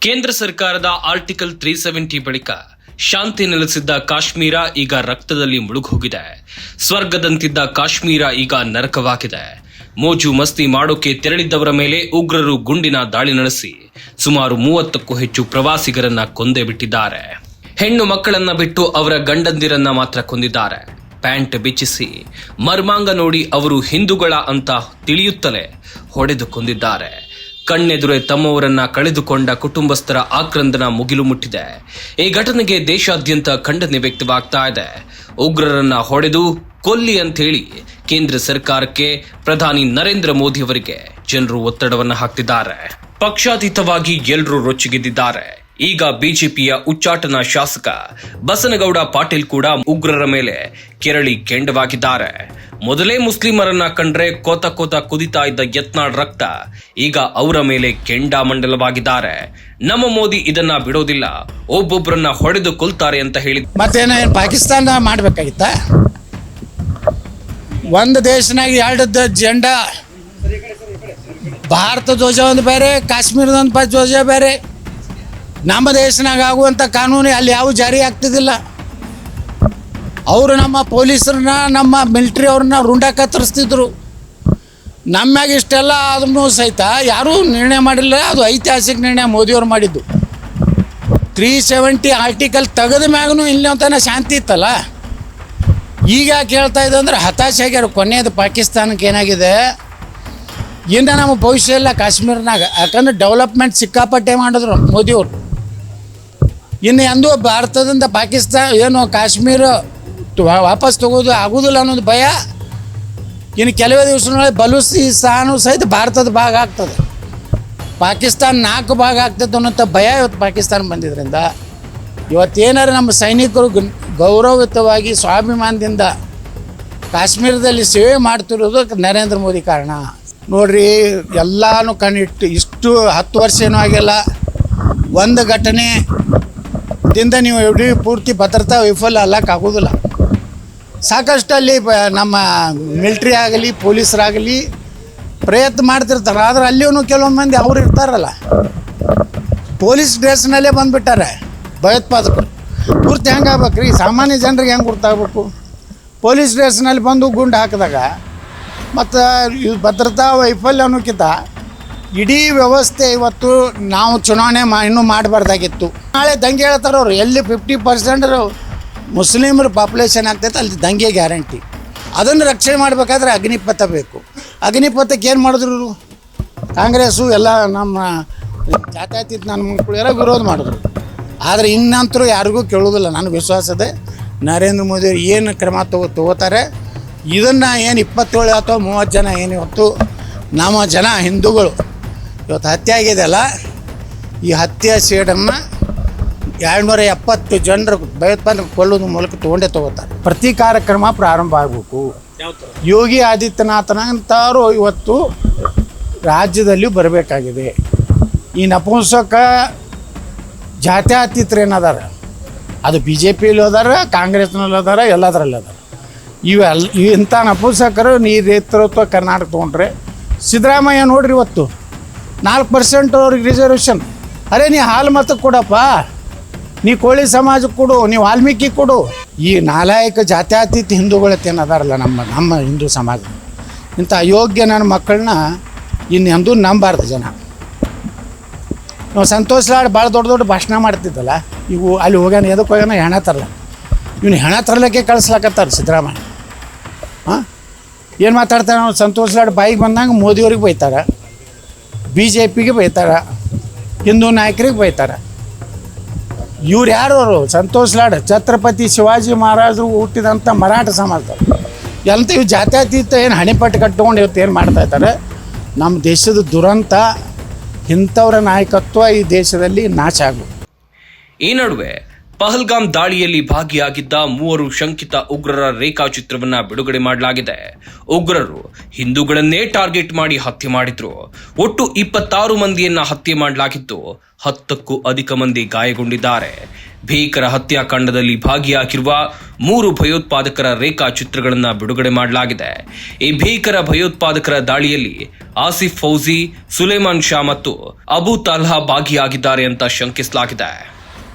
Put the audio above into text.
ಕೇಂದ್ರ ಸರ್ಕಾರದ article three seventy ಬಳಿಕ ಶಾಂತಿ ನೆಲೆಸಿದ್ದ ಕಾಶ್ಮೀರ ಈಗ ರಕ್ತದಲ್ಲಿ ಮುಳುಗೋಗಿದೆ. ಸ್ವರ್ಗದಂತಿದ್ದ ಕಾಶ್ಮೀರ ಈಗ ನರಕವಾಗಿದೆ. ಮೋಜು ಮಸ್ತಿ ಮಾಡೋಕೆ ತೆರಳಿದ್ದವರ ಮೇಲೆ ಉಗ್ರರು ಗುಂಡಿನ ದಾಳಿ ನಡೆಸಿ ಸುಮಾರು ಮೂವತ್ತಕ್ಕೂ ಹೆಚ್ಚು ಪ್ರವಾಸಿಗರನ್ನ ಕೊಂದೇ ಬಿಟ್ಟಿದ್ದಾರೆ. ಹೆಣ್ಣು ಮಕ್ಕಳನ್ನ ಬಿಟ್ಟು ಅವರ ಗಂಡಂದಿರನ್ನ ಮಾತ್ರ ಕೊಂದಿದ್ದಾರೆ. ಪ್ಯಾಂಟ್ ಬಿಚ್ಚಿಸಿ ಮರ್ಮಾಂಗ ನೋಡಿ ಅವರು ಹಿಂದೂಗಳ ಅಂತ ತಿಳಿಯುತ್ತಲೇ ಹೊಡೆದು ಕೊಂದಿದ್ದಾರೆ. ಕಣ್ಣೆದುರೆ ತಮ್ಮವರನ್ನ ಕಳೆದುಕೊಂಡ ಕುಟುಂಬಸ್ಥರ ಆಕ್ರಂದನ ಮುಗಿಲು ಮುಟ್ಟಿದೆ. ಈ ಘಟನೆಗೆ ದೇಶಾದ್ಯಂತ ಖಂಡನೆ ವ್ಯಕ್ತವಾಗ್ತಾ ಇದೆ. ಉಗ್ರರನ್ನ ಹೊಡೆದು ಕೊಲ್ಲಿ ಅಂತ ಹೇಳಿ ಕೇಂದ್ರ ಸರ್ಕಾರಕ್ಕೆ ಪ್ರಧಾನಿ ನರೇಂದ್ರ ಮೋದಿ ಅವರಿಗೆ ಜನರು ಒತ್ತಡವನ್ನ ಹಾಕ್ತಿದ್ದಾರೆ. ಪಕ್ಷಾತೀತವಾಗಿ ಎಲ್ಲರೂ ರೊಚ್ಚಿಗೆದ್ದಿದ್ದಾರೆ. ಈಗ ಬಿಜೆಪಿಯ ಉಚ್ಚಾಟನ ಶಾಸಕ ಬಸನಗೌಡ ಪಾಟೀಲ್ ಕೂಡ ಉಗ್ರರ ಮೇಲೆ ಕೆರಳಿ ಕೆಂಡವಾಗಿದ್ದಾರೆ. ಮೊದಲೇ ಮುಸ್ಲಿಮರನ್ನ ಕಂಡ್ರೆ ಕೋತ ಕೋತ ಕುದಿತಾ ಇದ್ದ ಯತ್ನಾಳ್ ರಕ್ತ ಈಗ ಅವರ ಮೇಲೆ ಕೆಂಡಾಮಂಡಲವಾಗಿದ್ದಾರೆ ನಮ್ಮ ಮೋದಿ ಇದನ್ನ ಬಿಡೋದಿಲ್ಲ ಒಬ್ಬೊಬ್ಬರನ್ನ ಹೊಡೆದು ಕೊಲ್ತಾರೆ ಅಂತ ಹೇಳಿ ಮತ್ತೇನ ಪಾಕಿಸ್ತಾನ ಮಾಡ್ಬೇಕಾಗಿತ್ತ? ಒಂದು ದೇಶನಾಗ ಎರಡು ಜೆಂಡಾ. ಭಾರತ ಧ್ವಜ ಒಂದು ಬೇರೆ, ಕಾಶ್ಮೀರದ ಒಂದು ಧ್ವಜ ಬೇರೆ. ನಮ್ಮ ದೇಶನಾಗ ಆಗುವಂಥ ಕಾನೂನು ಅಲ್ಲಿ ಯಾವ ಜಾರಿ ಆಗ್ತಿದ್ದಿಲ್ಲ ಅವರು ನಮ್ಮ ಪೊಲೀಸರನ್ನ, ನಮ್ಮ ಮಿಲ್ಟ್ರಿ ಅವ್ರನ್ನ ರುಂಡ ಕತ್ತರಿಸ್ತಿದ್ರು ನಮ್ಮ್ಯಾಗ ಇಷ್ಟೆಲ್ಲ ಆದ್ರೂ ಸಹಿತ ಯಾರೂ ನಿರ್ಣಯ ಮಾಡಿಲ್ಲ, ಅದು ಐತಿಹಾಸಿಕ ನಿರ್ಣಯ ಮೋದಿಯವ್ರು ಮಾಡಿದ್ದು. ತ್ರೀ ಸೆವೆಂಟಿ ಆರ್ಟಿಕಲ್ ತೆಗೆದ ಮ್ಯಾಗೂ ಇಲ್ಲಿ ಅಂತ ಶಾಂತಿ ಇತ್ತಲ್ಲ? ಈಗ ಯಾಕೆ ಹೇಳ್ತಾ ಇದೆ ಅಂದ್ರೆ ಹತಾಶೆ ಆಗ್ಯಾರ ಕೊನೆಯದು ಪಾಕಿಸ್ತಾನಕ್ಕೆ ಏನಾಗಿದೆ? ಇನ್ನು ನಮ್ಮ ಭವಿಷ್ಯ ಇಲ್ಲ ಕಾಶ್ಮೀರ್ನಾಗ, ಯಾಕಂದ್ರೆ ಡೆವಲಪ್ಮೆಂಟ್ ಸಿಕ್ಕಾಪಟ್ಟೆ ಮಾಡಿದ್ರು ಮೋದಿಯವರು. ಇನ್ನು ಎಂದೂ ಭಾರತದಿಂದ ಪಾಕಿಸ್ತಾನ, ಏನು ಕಾಶ್ಮೀರ ವಾಪಸ್ ತಗೋದು ಆಗೋದಿಲ್ಲ ಅನ್ನೋದು ಭಯ. ಇನ್ನು ಕೆಲವೇ ದಿವಸಗಳಲ್ಲಿ ಬಲೂಚಿಸ್ತಾನು ಸಹಿತ ಭಾರತದ ಭಾಗ ಆಗ್ತದೆ. ಪಾಕಿಸ್ತಾನ ನಾಲ್ಕು ಭಾಗ ಆಗ್ತದೆ ಅನ್ನೋಂಥ ಭಯ ಇವತ್ತು ಪಾಕಿಸ್ತಾನ ಬಂದಿದ್ದರಿಂದ ಇವತ್ತೇನಾರು ನಮ್ಮ ಸೈನಿಕರು ಗೌರವಯುತವಾಗಿ, ಸ್ವಾಭಿಮಾನದಿಂದ ಕಾಶ್ಮೀರದಲ್ಲಿ ಸೇವೆ ಮಾಡ್ತಿರೋದು ನರೇಂದ್ರ ಮೋದಿ ಕಾರಣ. ನೋಡ್ರಿ, ಎಲ್ಲಾನು ಕಣ್ಣಿಟ್ಟು ಇಷ್ಟು ಹತ್ತು ವರ್ಷ ಏನೂ ಆಗಿಲ್ಲ. ಒಂದು ಘಟನೆ ದಿಂದ ನೀವು ಇಡೀ ಪೂರ್ತಿ ಭದ್ರತಾ ವಿಫಲ ಅಲ್ಲಕ್ಕಾಗೋದಿಲ್ಲ ಸಾಕಷ್ಟು ಅಲ್ಲಿ ನಮ್ಮ ಮಿಲ್ಟ್ರಿ ಆಗಲಿ, ಪೊಲೀಸರಾಗಲಿ ಪ್ರಯತ್ನ ಮಾಡ್ತಿರ್ತಾರೆ. ಆದ್ರೆ ಅಲ್ಲಿಯೂ ಕೆಲವೊಂದು ಮಂದಿ ಅವ್ರು ಇರ್ತಾರಲ್ಲ. ಪೊಲೀಸ್ ಡ್ರೆಸ್ನಲ್ಲೇ ಬಂದುಬಿಟ್ಟಾರೆ ಭಯೋತ್ಪಾದಕರು. ಗುರ್ತು ಹೆಂಗೆ ಸಾಮಾನ್ಯ ಜನರಿಗೆ ಹೆಂಗೆ ಗುರ್ತಾಗಬೇಕು? ಪೊಲೀಸ್ ಡ್ರೆಸ್ನಲ್ಲಿ ಬಂದು ಗುಂಡು ಹಾಕಿದಾಗ, ಮತ್ತು ಭದ್ರತಾ ವೈಫಲ್ಯ ಅನ್ನೋಕ್ಕಿಂತ ಇಡೀ ವ್ಯವಸ್ಥೆ ಇವತ್ತು ನಾವು ಚುನಾವಣೆ ಮಾ, ಇನ್ನೂ ಮಾಡಬಾರ್ದಾಗಿತ್ತು. ನಾಳೆ ದಂಗೆ ಹೇಳ್ತಾರೆ ಅವರು ಎಲ್ಲಿ ಫಿಫ್ಟಿ ಪರ್ಸೆಂಟ್ ಮುಸ್ಲಿಮರ ಪಾಪ್ಯುಲೇಷನ್ ಆಗ್ತೈತೆ, ಅಲ್ಲಿ ದಂಗೆ ಗ್ಯಾರಂಟಿ ಅದನ್ನು ರಕ್ಷಣೆ ಮಾಡಬೇಕಾದ್ರೆ ಅಗ್ನಿಪಥ ಬೇಕು. ಅಗ್ನಿಪಥಕ್ಕೆ ಏನು ಮಾಡಿದ್ರು? ಕಾಂಗ್ರೆಸ್ಸು ಎಲ್ಲ ನಮ್ಮ ಜಾತ್ಯಾತೀತ ನನ್ನ ಮಕ್ಕಳು ಎಲ್ಲ ವಿರೋಧ ಮಾಡಿದ್ರು. ಆದರೆ ಇನ್ನಂತರೂ ಯಾರಿಗೂ ಕೇಳೋದಿಲ್ಲ ನನ್ನ ವಿಶ್ವಾಸದೆ ನರೇಂದ್ರ ಮೋದಿ ಏನು ಕ್ರಮ ತಗೋ, ತಗೋತಾರೆ, ಇದನ್ನು ಏನು ಇಪ್ಪತ್ತೇಳು ಅಥವಾ ಮೂವತ್ತು ಜನ ಏನು ಇವತ್ತು, ನಮ್ಮ ಜನ ಹಿಂದೂಗಳು ಇವತ್ತು ಹತ್ಯೆ ಆಗಿದೆಯಲ್ಲ ಈ ಹತ್ಯೆ ಸೇಡನ್ನು ಎರಡುನೂರ ಎಪ್ಪತ್ತು ಜನರು ಭಯೋತ್ಪಾದನೆ ಕೊಲ್ಲೋದ್ರ ಮೂಲಕ ತೊಗೊಂಡೇ ತಗೋತಾರೆ. ಪ್ರತಿ ಕಾರ್ಯಕ್ರಮ ಪ್ರಾರಂಭ ಆಗಬೇಕು. ಯೋಗಿ ಆದಿತ್ಯನಾಥನಂತಾರು ಇವತ್ತು ರಾಜ್ಯದಲ್ಲಿ ಬರಬೇಕಾಗಿದೆ. ಈ ನಪುಂಸಕ ಜಾತ್ಯತೀತರು ಏನದಾರ ಅದು ಬಿ ಜೆ ಪಿಯಲ್ಲಿ ಅದಾರ, ಕಾಂಗ್ರೆಸ್ನಲ್ಲಿ ಅದಾರ, ಎಲ್ಲದರಲ್ಲಿ ಅದಾರ. ಇವೆಲ್ಲ ಇಂಥ ನಪುಂಸಕರು ನೀ ನೇತೃತ್ವ ಕರ್ನಾಟಕ ತೊಗೊಂಡ್ರೆ, ಸಿದ್ದರಾಮಯ್ಯ ನೋಡ್ರಿ ಇವತ್ತು, ನಾಲ್ಕು ಪರ್ಸೆಂಟ್ ಅವ್ರಿಗೆ ರಿಸರ್ವೇಷನ್ ಅರೆ ನೀ ಹಾಲು ಮತ ಕೊಡಪ್ಪ. ನೀ ಕೋಳಿ ಸಮಾಜಕ್ಕೆ ಕೊಡು, ನೀವು ವಾಲ್ಮೀಕಿ ಕೊಡು. ಈ ನಾಲಾಯಕ ಜಾತ್ಯಾತೀತ ಹಿಂದೂಗಳ ಅದಾರಲ್ಲ ನಮ್ಮ ನಮ್ಮ ಹಿಂದೂ ಸಮಾಜ. ಇಂಥ ಅಯೋಗ್ಯ ನನ್ನ ಮಕ್ಕಳನ್ನ ಇನ್ನು ಎಂದೂ ನಂಬಾರ್ದು ಜನ. ನಾವು ಸಂತೋಷ್ ಲಾಡ್ ಭಾಳ ದೊಡ್ಡ ದೊಡ್ಡ ಭಾಷಣ ಮಾಡ್ತಿದ್ದಲ್ಲ, ಇವು ಅಲ್ಲಿ ಹೋಗ್ಯಾನ ಎದಕ್ಕೆ ಹೋಗ್ಯಾನ, ಹೆಣ ತರಲ್ಲ ಇವನು ಹೆಣ ತರಲಿಕ್ಕೆ ಕಳಿಸ್ಲಾಕತ್ತಾರೆ ಸಿದ್ದರಾಮಯ್ಯ. ಹಾಂ ಏನು ಮಾತಾಡ್ತಾರೆ ನಾವು ಸಂತೋಷ್ ಲಾಡ್ ಬಾಯಿಗೆ ಬಂದಂಗೆ ಮೋದಿಯವ್ರಿಗೆ ಬೈತಾರೆ ಬಿ ಜೆ ಪಿಗೆ ಬೈತಾರೆ, ಹಿಂದೂ ನಾಯಕರಿಗೆ ಬೈತಾರೆ. ಇವ್ರು ಯಾರವರು? ಸಂತೋಷ್ ಲಾಡ್, ಛತ್ರಪತಿ ಶಿವಾಜಿ ಮಹಾರಾಜರು ಹುಟ್ಟಿದಂಥ ಮರಾಠ ಸಮಾಜದವ್ರು ಎಂತ ಇವು ಜಾತ್ಯತೀತ ಏನು ಹಣೆಪಟ್ಟು ಕಟ್ಕೊಂಡು ಇವತ್ತು ಏನು ಮಾಡ್ತಾ ಇದ್ದಾರೆ? ನಮ್ಮ ದೇಶದ ದುರಂತ, ಇಂಥವ್ರ ನಾಯಕತ್ವ ಈ ದೇಶದಲ್ಲಿ ನಾಶ ಆಗು ಈ ನಡುವೆ ಪಹಲ್ಗಾಮ್ ದಾಳಿಯಲ್ಲಿ ಭಾಗಿಯಾಗಿದ್ದ ಮೂವರು ಶಂಕಿತ ಉಗ್ರರ ರೇಖಾಚಿತ್ರವನ್ನ ಬಿಡುಗಡೆ ಮಾಡಲಾಗಿದೆ. ಉಗ್ರರು ಹಿಂದೂಗಳನ್ನೇ ಟಾರ್ಗೆಟ್ ಮಾಡಿ ಹತ್ಯೆ ಮಾಡಿದ್ರು. ಒಟ್ಟು ಇಪ್ಪತ್ತಾರು ಮಂದಿಯನ್ನ ಹತ್ಯೆ ಮಾಡಲಾಗಿದ್ದು ಹತ್ತಕ್ಕೂ ಅಧಿಕ ಮಂದಿ ಗಾಯಗೊಂಡಿದ್ದಾರೆ. ಭೀಕರ ಹತ್ಯಾಕಾಂಡದಲ್ಲಿ ಭಾಗಿಯಾಗಿರುವ ಮೂರು ಭಯೋತ್ಪಾದಕರ ರೇಖಾಚಿತ್ರಗಳನ್ನ ಬಿಡುಗಡೆ ಮಾಡಲಾಗಿದೆ. ಈ ಭೀಕರ ಭಯೋತ್ಪಾದಕರ ದಾಳಿಯಲ್ಲಿ ಆಸಿಫ್ ಫೌಜಿ, ಸುಲೇಮಾನ್ ಶಾ ಮತ್ತು ಅಬು ತಾಲ್ಹಾ ಭಾಗಿಯಾಗಿದ್ದಾರೆ ಅಂತ ಶಂಕಿಸಲಾಗಿದೆ.